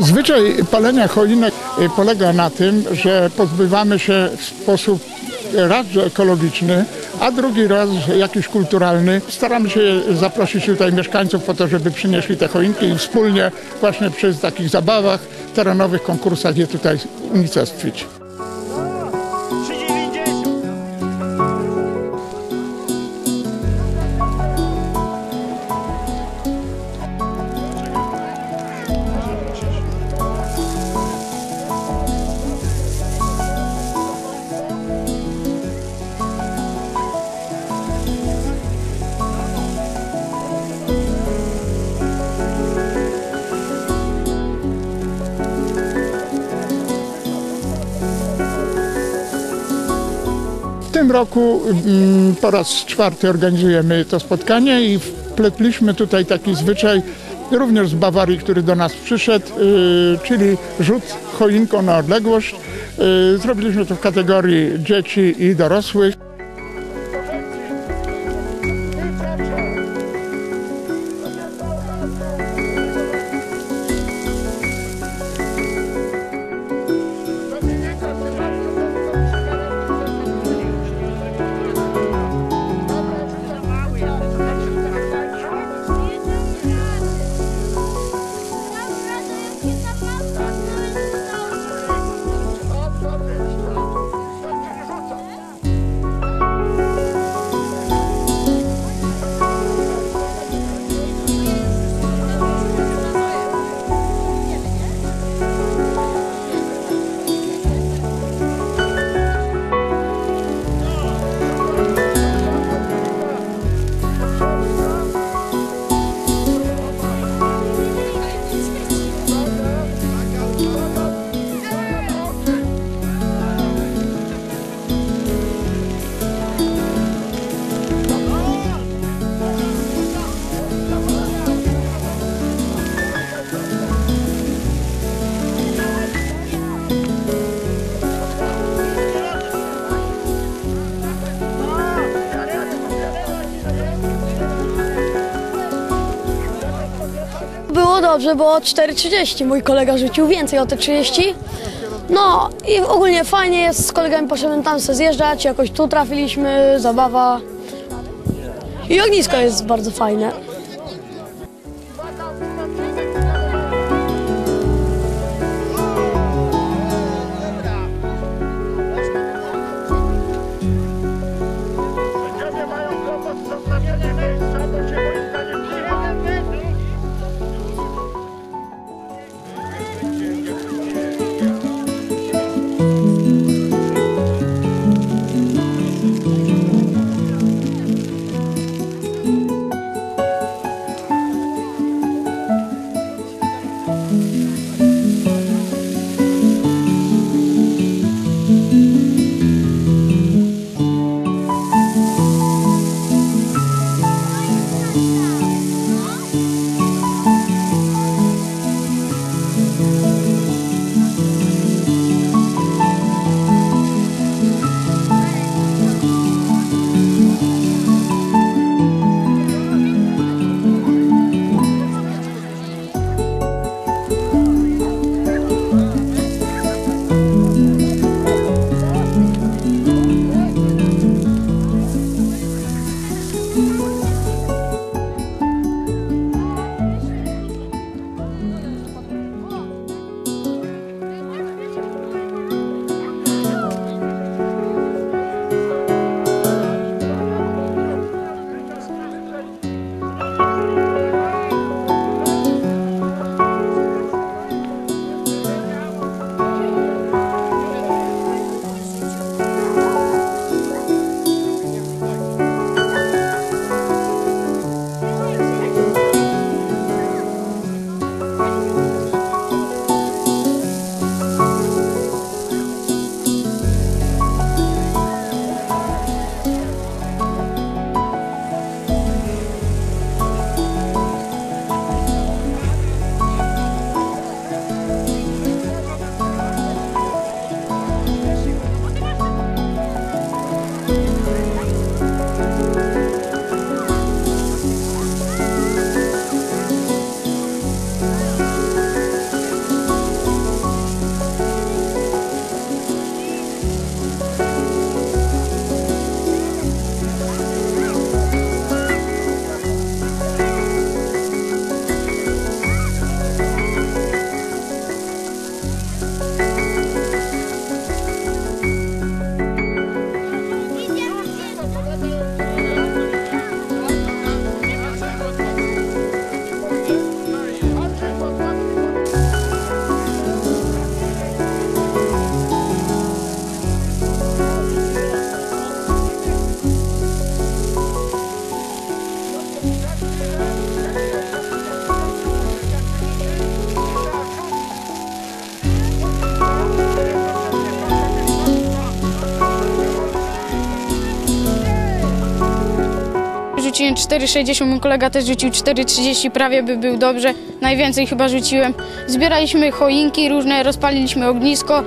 Zwyczaj palenia choinek y, polega na tym, że pozbywamy się w sposób raz że ekologiczny, a drugi raz jakiś kulturalny. Staramy się zaprosić tutaj mieszkańców po to, żeby przynieśli te choinki i wspólnie właśnie przy takich zabawach, terenowych konkursach je tutaj unicestwić. W tym roku mm, po raz czwarty organizujemy to spotkanie i wpletliśmy tutaj taki zwyczaj również z Bawarii, który do nas przyszedł, y, czyli rzut choinką na odległość. Y, Zrobiliśmy to w kategorii dzieci i dorosłych. Dobrze, było 4.30. Mój kolega rzucił więcej o te 30. No i ogólnie fajnie jest, z kolegami poszedłem tam zjeżdżać, jakoś tu trafiliśmy, zabawa. I ognisko jest bardzo fajne. Rzuciłem 4,60, mój kolega też rzucił 4,30, prawie by był dobrze. Najwięcej chyba rzuciłem. Zbieraliśmy choinki różne, rozpaliliśmy ognisko.